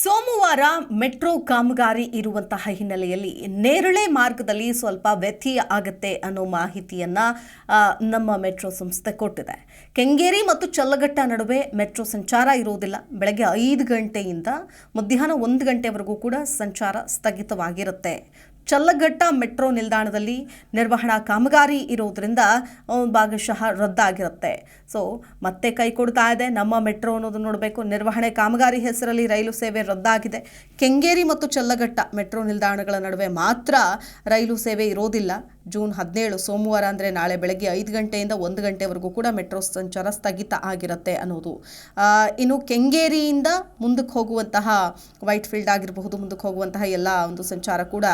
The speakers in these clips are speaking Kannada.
ಸೋಮವಾರ ಮೆಟ್ರೋ ಕಾಮಗಾರಿ ಇರುವಂತಹ ಹಿನ್ನೆಲೆಯಲ್ಲಿ ನೇರಳೆ ಮಾರ್ಗದಲ್ಲಿ ಸ್ವಲ್ಪ ವ್ಯತ್ಯಯ ಆಗತ್ತೆ ಅನ್ನೋ ಮಾಹಿತಿಯನ್ನ ನಮ್ಮ ಮೆಟ್ರೋ ಸಂಸ್ಥೆ ಕೊಟ್ಟಿದೆ. ಕೆಂಗೇರಿ ಮತ್ತು ಚಲ್ಲಘಟ್ಟ ನಡುವೆ ಮೆಟ್ರೋ ಸಂಚಾರ ಇರುವುದಿಲ್ಲ. ಬೆಳಗ್ಗೆ ಐದು ಗಂಟೆಯಿಂದ ಮಧ್ಯಾಹ್ನ ಒಂದು ಗಂಟೆವರೆಗೂ ಕೂಡ ಸಂಚಾರ ಸ್ಥಗಿತವಾಗಿರುತ್ತೆ. ಚಲ್ಲಘಟ್ಟ ಮೆಟ್ರೋ ನಿಲ್ದಾಣದಲ್ಲಿ ನಿರ್ವಹಣಾ ಕಾಮಗಾರಿ ಇರೋದ್ರಿಂದ ಭಾಗಶಃ ರದ್ದಾಗಿರುತ್ತೆ. ಸೊ ಮತ್ತೆ ಕೈ ಕೊಡ್ತಾ ಇದೆ. ನಮ್ಮ ಮೆಟ್ರೋ ಅನ್ನೋದು ನೋಡಬೇಕು. ನಿರ್ವಹಣೆ ಕಾಮಗಾರಿ ಹೆಸರಲ್ಲಿ ರೈಲು ಸೇವೆ ರದ್ದಾಗಿದೆ. ಕೆಂಗೇರಿ ಮತ್ತು ಚಲ್ಲಘಟ್ಟ ಮೆಟ್ರೋ ನಿಲ್ದಾಣಗಳ ನಡುವೆ ಮಾತ್ರ ರೈಲು ಸೇವೆ ಇರೋದಿಲ್ಲ. ಜೂನ್ ಹದಿನೇಳು ಸೋಮವಾರ ಅಂದರೆ ನಾಳೆ ಬೆಳಗ್ಗೆ ಐದು ಗಂಟೆಯಿಂದ ಒಂದು ಗಂಟೆವರೆಗೂ ಕೂಡ ಮೆಟ್ರೋ ಸಂಚಾರ ಸ್ಥಗಿತ ಆಗಿರುತ್ತೆ ಅನ್ನೋದು. ಇನ್ನು ಕೆಂಗೇರಿಯಿಂದ ಮುಂದಕ್ಕೆ ಹೋಗುವಂತಹ ವೈಟ್ ಫೀಲ್ಡ್ ಆಗಿರಬಹುದು, ಮುಂದಕ್ಕೆ ಹೋಗುವಂತಹ ಎಲ್ಲ ಒಂದು ಸಂಚಾರ ಕೂಡ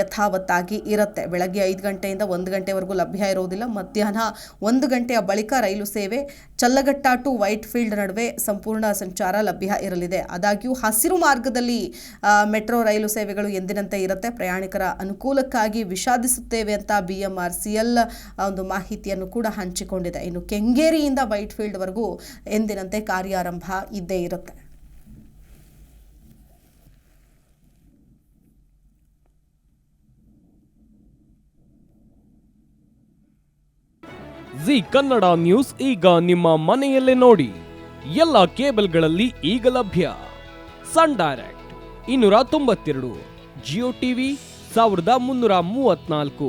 ಯಥಾವತ್ತಾಗಿ ಇರುತ್ತೆ. ಬೆಳಗ್ಗೆ ಐದು ಗಂಟೆಯಿಂದ ಒಂದು ಗಂಟೆವರೆಗೂ ಲಭ್ಯ ಇರೋದಿಲ್ಲ. ಮಧ್ಯಾಹ್ನ ಒಂದು ಗಂಟೆಯ ಬಳಿಕ ರೈಲು ಸೇವೆ ಚಲ್ಲಘಟ್ಟ ಟು ವೈಟ್ ಫೀಲ್ಡ್ ನಡುವೆ ಸಂಪೂರ್ಣ ಸಂಚಾರ ಲಭ್ಯ ಇರಲಿದೆ. ಆದಾಗ್ಯೂ ಹಸಿರು ಮಾರ್ಗದಲ್ಲಿ ಮೆಟ್ರೋ ರೈಲು ಸೇವೆಗಳು ಎಂದಿನಂತೆ ಇರುತ್ತೆ. ಪ್ರಯಾಣಿಕರ ಅನುಕೂಲಕ್ಕಾಗಿ ವಿಷಾದಿಸುತ್ತೇವೆ ಅಂತ B M R C L ಒಂದು ಮಾಹಿತಿಯನ್ನು ಕೂಡ ಹಂಚಿಕೊಂಡಿದೆ. ಇನ್ನು ಕೆಂಗೇರಿಯಿಂದ ವೈಟ್ ಫೀಲ್ಡ್ವರೆಗೂ ಎಂದಿನಂತೆ ಕಾರ್ಯಾರಂಭ ಇದ್ದೇ ಇರುತ್ತೆ. ಜಿ ಕನ್ನಡ ನ್ಯೂಸ್ ಈಗ ನಿಮ್ಮ ಮನೆಯಲ್ಲೇ ನೋಡಿ. ಎಲ್ಲ ಕೇಬಲ್ಗಳಲ್ಲಿ ಈಗ ಲಭ್ಯ. ಸನ್ ಡೈರೆಕ್ಟ್ ಇನ್ನೂರ ತೊಂಬತ್ತೆರಡು, ಜಿಯೋ ಟಿವಿ ಸಾವಿರದ ಮುನ್ನೂರ ಮೂವತ್ನಾಲ್ಕು